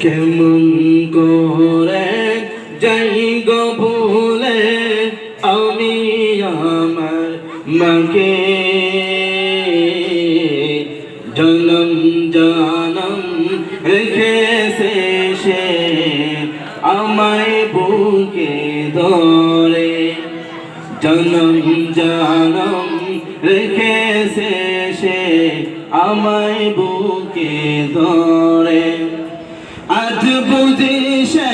কেমন করে যাই গো ভুলে, আমি আমার মাকে জনম জানম রেখেছে সে আমায় বুকে ধরে। জনম জানম রেখেছে সে আমায় বুকে ধরে। আজ বুঝি সে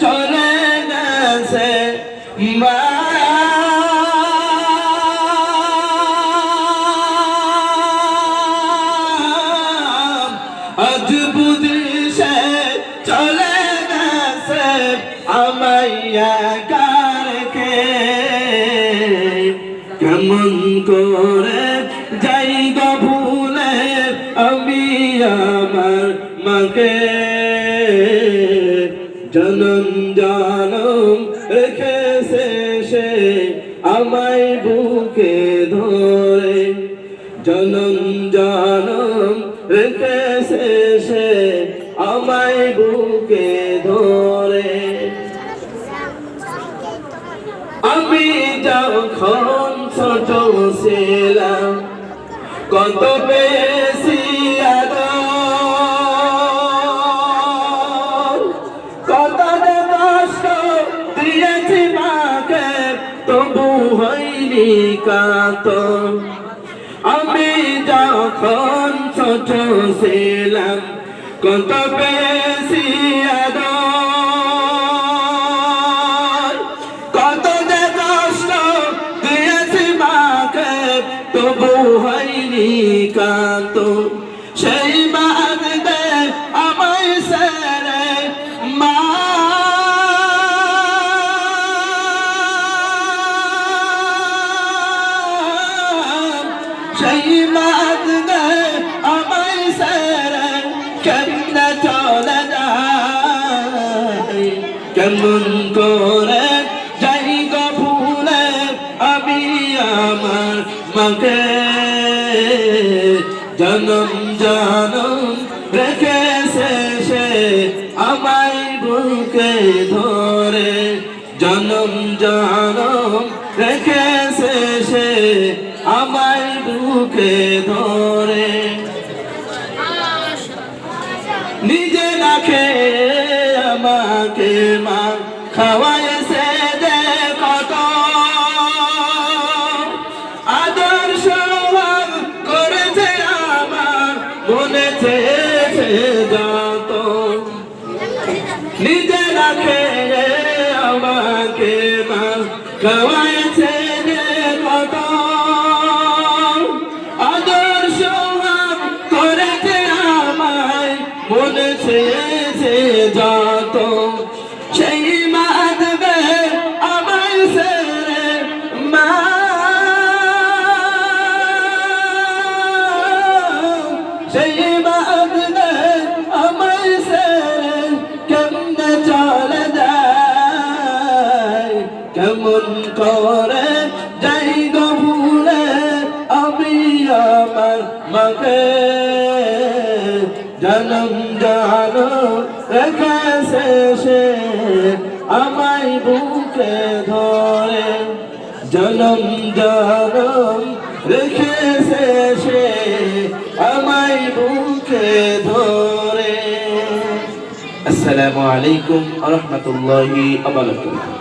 চলে গেছে আজ বুঝি সে চলে গেছে আমাইয়া কারকে কেমন করে যাই মাকে জনম জানম রেখেছে সে আমায় বুকে ধরে। জনম জানম রেখেছে সে আমায় বুকে ধরে। আমি যখন ছোট ছিলাম, কত বেশি কাত আমি যখন ছোট ছিলাম, কত বেশি কত যে কষ্ট দিয়েছি মাকে, তবু হয়নি কান্ত সেই বাদ সেই দে আমায় সেরে কেমনে চলে যায় কেমন করে যাই গো আমি আমার মাকে জনম জানম রেখেছে সে আমায় বুকে ধরে জনম জানম রেখেছে সে বুকে ধরে। নিজে না খেয়ে আমাকে মা কত। আদর সব করেছে আমার মনে চেয়েছে যত। নিজে না খেয়ে আমাকে মা মনে চেয়েছে যত, সেই মাদবে আমায় সেরে মা। সেই মাদবে আমায় সেরে কেমনে চলে যায়? কেমন করে যাই গো ভুলে আমি আমার মাকে। জনম জানো রেখেছে সে আমায় বুকে ধরে। জনম জানম রেখেছে সে আমায় বুকে ধরে। আসসালামু আলাইকুম রহমতুল্লাহি আ বারাকাতুহু।